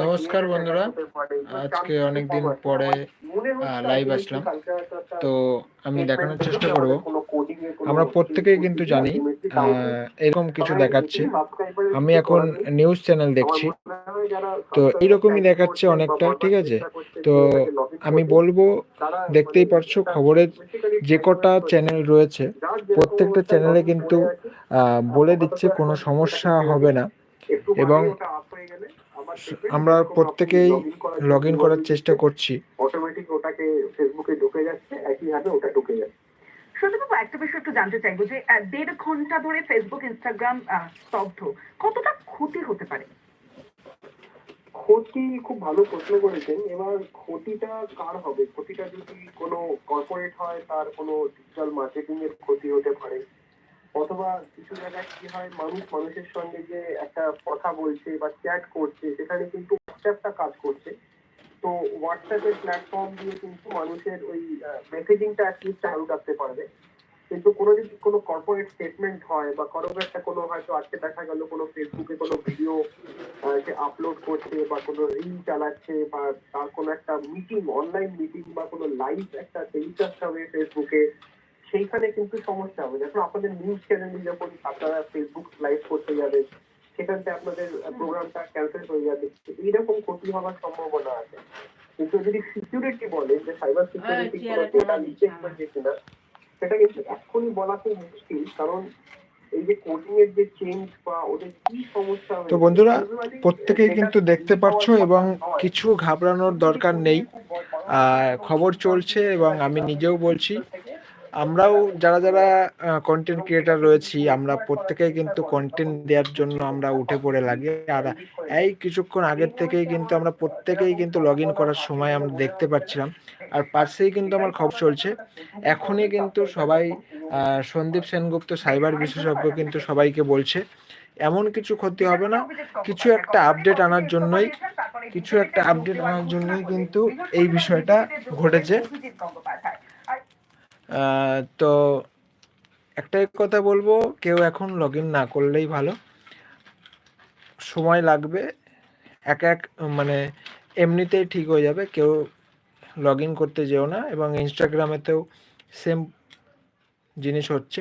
নমস্কার বন্ধুরা। আজকে কম আছে। পরে, আজকে আসলাম। তো আমি দেখানোর চেষ্টা করব। আমরা প্রত্যেকেই কিন্তু জানি এরকম কিছু দেখাচ্ছে। আমি এখন নিউজ চ্যানেল দেখছি। তো এইরকমই দেখাচ্ছে অনেকটা ঠিক আছে? তো আমি বলব দেখতেই মানে পারছ খবরের যে কটা চ্যানেল রয়েছে প্রত্যেকটা চ্যানেলে কিন্তু আহ, বলে দিচ্ছে কোনো সমস্যা হবে না। এবং বাদেই ওটা up হয়ে গেলে আবার দেখবেন আমরা প্রত্যেকেই লগ ইন করার চেষ্টা করছি। অটোমেটিক ওটাকে ফেসবুকে ঢুকে যাচ্ছে একইভাবে ওটা ঢুকে যাচ্ছে। সুতরাং একটা বিষয় একটু জানতে চাইব যে দেড় ঘণ্টা ধরে ফেসবুক ইনস্টাগ্রাম আহ, স্তব্ধ। কতটা ক্ষতি হতে পারে? ক্ষতি খুব ভালো প্রশ্ন করেছেন। এবার ক্ষতিটা কার হবে? ক্ষতিটা যদি কোনো কর্পোরেট হয় তার কোনো ডিজিটাল মার্কেটিং এর ক্ষতি হতে পারে। অথবা কিছু জায়গায় কি হয়, মানুষ মানুষের সঙ্গে যে একটা কথা বলছে বা চ্যাট করছে, সেখানে কিন্তু হোয়াটসঅ্যাপটা কাজ করছে। তো হোয়াটসঅ্যাপের প্ল্যাটফর্ম দিয়ে কিন্তু মানুষের ওই মেসেজিংটা অ্যাটলিস্ট চালু রাখতে পারবে। কিন্তু কোনো যদি কোনো কর্পোরেট স্টেটমেন্ট হয় বা কারও একটা কোনো হয়তো আজকে দেখা গেল কোনো ফেসবুকে কোনো ভিডিও সে আপলোড করছে বা কোনো রিল চালাচ্ছে বা তার কোনো একটা মিটিং অনলাইন মিটিং বা কোনো লাইভ একটা টেলিকাস্ট হবে ফেসবুকে সেইখানে কিন্তু সমস্যা হবে। যখন আপনাদের নিউজ চ্যানেলে যখন আপনারা ফেসবুক লাইভ করতে যাবেন সেখানটা আপনাদের প্রোগ্রামটা ক্যান্সেল হয়ে যাবে। এইরকম ক্ষতি হওয়ার সম্ভাবনা আছে। কিন্তু যদি সিকিউরিটি বলে যে সাইবার সিকিউরিটি কোনো ডেটা লিকেজ হয়েছে কিনা সেটা কিন্তু এখনই বলা খুব মুশকিল। কারণ এই যে কোডিং এর যে চেঞ্জ বা ওদের কি সমস্যা তো বন্ধুরা প্রত্যেকেই কিন্তু দেখতে পাচ্ছ এবং কিছু ঘাবড়ানোর দরকার নেই। খবর চলছে এবং আমি নিজেও বলছি আমরাও যারা যারা কন্টেন্ট ক্রিয়েটার রয়েছি, আমরা প্রত্যেকেই কিন্তু কন্টেন্ট দেওয়ার জন্য আমরা উঠে পড়ে লাগি। আর এই কিছুক্ষণ আগের থেকেই কিন্তু আমরা প্রত্যেকেই কিন্তু লগ ইন করার সময় আমরা দেখতে পাচ্ছিলাম। আর পাশেই কিন্তু আমার খবর চলছে, এখনই কিন্তু সবাই সন্দীপ সেনগুপ্ত সাইবার বিশেষজ্ঞ কিন্তু সবাইকে বলছে, এমন কিছু ক্ষতি হবে না। কিছু একটা আপডেট আনার জন্যই, কিছু একটা আপডেট আনার জন্যই কিন্তু এই বিষয়টা ঘটেছে। তো একটাই কথা বলব, কেউ এখন লগ ইন না করলেই ভালো। সময় লাগবে, এক এক মানে এমনিতেই ঠিক হয়ে যাবে, কেউ লগ ইন করতে যেও না, এবং ইনস্টাগ্রামেতেও সেম জিনিস হচ্ছে।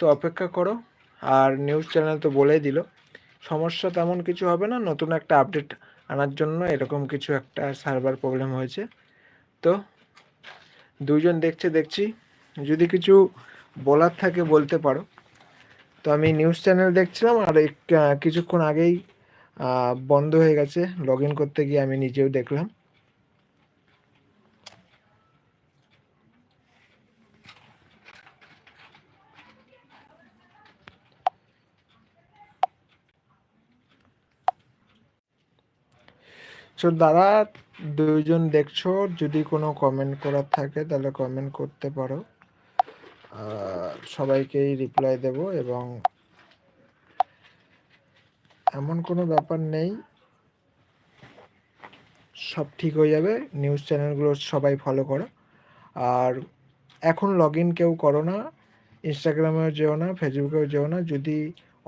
তো অপেক্ষা করো, আর নিউজ চ্যানেল তো বলেই দিল। সমস্যা তেমন কিছু হবে না, নতুন একটা আপডেট আনার জন্য এরকম কিছু একটা সার্ভার প্রবলেম হয়েছে। তো দুইজন দেখছে, দেখছি। যদি কিছু বলার থাকে বলতে পারো। তো আমি নিউজ চ্যানেল দেখছিলাম আর কিছুক্ষণ আগেই বন্ধ হয়ে গেছে। লগ ইন করতে গিয়ে আমি নিজেও দেখলাম। সো দাদা দুইজন দেখছ, যদি কোনো কমেন্ট করার থাকে তাহলে কমেন্ট করতে পারো। সবাইকেই রিপ্লাই দেব এবং এমন কোনো ব্যাপার নেই। সব ঠিক হয়ে যাবে। নিউজ চ্যানেলগুলো সবাই ফলো করো। আর এখন লগ ইন কেউ করো না ইনস্টাগ্রামেও যেও না ফেসবুকেও যেও না, যদি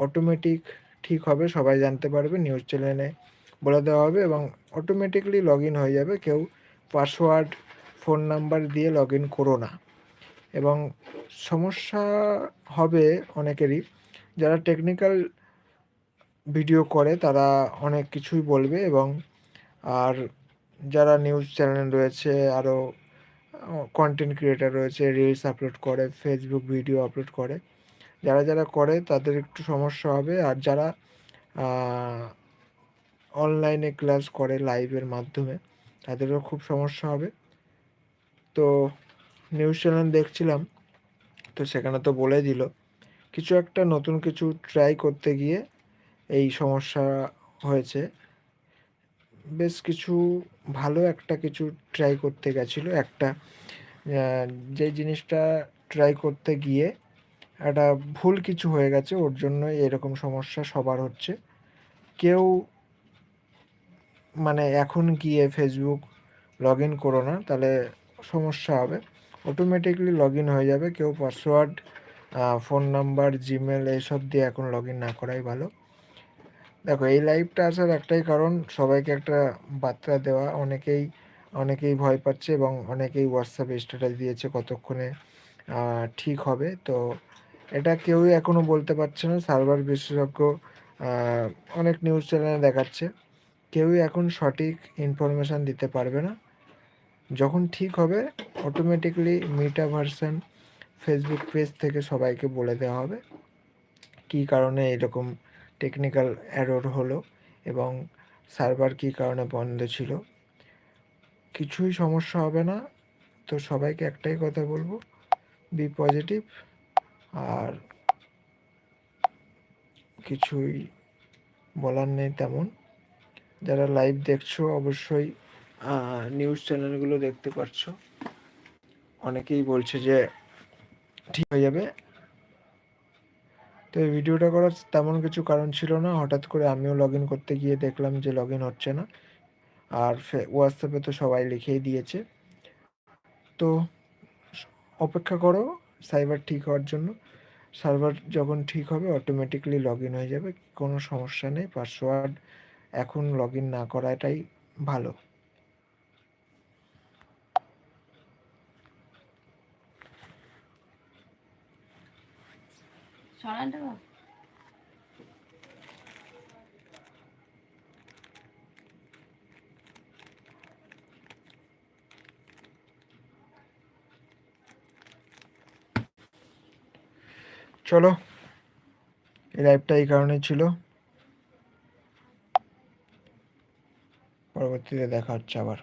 অটোমেটিক ঠিক হবে, সবাই জানতে পারবে নিউজ চ্যানেলে বলে দেওয়া হবে এবং অটোমেটিকলি লগ ইন হয়ে যাবে। কেউ পাসওয়ার্ড ফোন নাম্বার দিয়ে লগ ইন করো না। এবং সমস্যা হবে অনেকেরই। যারা টেকনিক্যাল ভিডিও করে, তারা অনেক কিছুই বলবে এবং আর যারা নিউজ চ্যানেল রয়েছে আরও কন্টেন্ট ক্রিয়েটার রয়েছে রিলস আপলোড করে ফেসবুক ভিডিও আপলোড করে, যারা যারা করে, তাদের একটু সমস্যা হবে। আর যারা অনলাইনে ক্লাস করে লাইভের মাধ্যমে, তাদেরও খুব সমস্যা হবে। তো নিউজ চ্যানেল দেখছিলাম, তো সেখানে তো বলে দিল, কিছু একটা নতুন কিছু ট্রাই করতে গিয়ে এই সমস্যা হয়েছে। বেশ কিছু ভালো একটা কিছু ট্রাই করতে গেছিল। একটা যে জিনিসটা ট্রাই করতে গিয়ে একটা ভুল কিছু হয়ে গেছে, ওর জন্য এরকম সমস্যা সবার হচ্ছে। কেউ মানে এখন গিয়ে ফেসবুক লগ ইন করো না, তাহলে সমস্যা হবে। অটোমেটিকলি লগ ইন হয়ে যাবে, কেউ পাসওয়ার্ড ফোন নাম্বার জিমেল এইসব দিয়ে এখন লগ ইন না করাই ভালো। দেখো, এই লাইভটা আসার একটাই কারণ, সবাইকে একটা বার্তা দেওয়া। অনেকেই অনেকেই ভয় পাচ্ছে এবং অনেকেই হোয়াটসঅ্যাপে স্ট্যাটাস দিয়েছে কতক্ষণে ঠিক হবে। তো এটা কেউই এখনও বলতে পারছে না। সার্ভার বিশেষজ্ঞ অনেক নিউজ চ্যানেলে দেখাচ্ছে। কেউই এখন সঠিক ইনফরমেশান দিতে পারবে না। যখন ঠিক হবে অটোমেটিকলি মিটা ভার্সন ফেসবুক পেজ থেকে সবাইকে বলে দেওয়া হবে কী কারণে এরকম টেকনিক্যাল এরর হলো এবং সার্ভার কী কারণে বন্ধ ছিল। কিছুই সমস্যা হবে না। তো সবাইকে একটাই কথা বলব বি পজিটিভ আর কিছুই বলার নেই তেমন। যারা লাইভ দেখছ, অবশ্যই নিউজ চ্যানেলগুলো দেখতে পারছ। অনেকেই বলছে যে, ঠিক হয়ে যাবে। তো ভিডিওটা করার তেমন কিছু কারণ ছিল না। হঠাৎ করে আমিও লগ করতে গিয়ে দেখলাম যে লগ হচ্ছে না। আর হোয়াটসঅ্যাপে তো সবাই লিখেই দিয়েছে। তো, অপেক্ষা করো সাইবার ঠিক হওয়ার জন্য। সার্ভার যখন ঠিক হবে অটোমেটিকলি লগ হয়ে যাবে। কোনো সমস্যা নেই। পাসওয়ার্ড এখন লগ ইন না করাটাই ভালো। চলো এই লাইভটা এই কারণেই ছিল। পরবর্তীতে দেখা হচ্ছে আবার।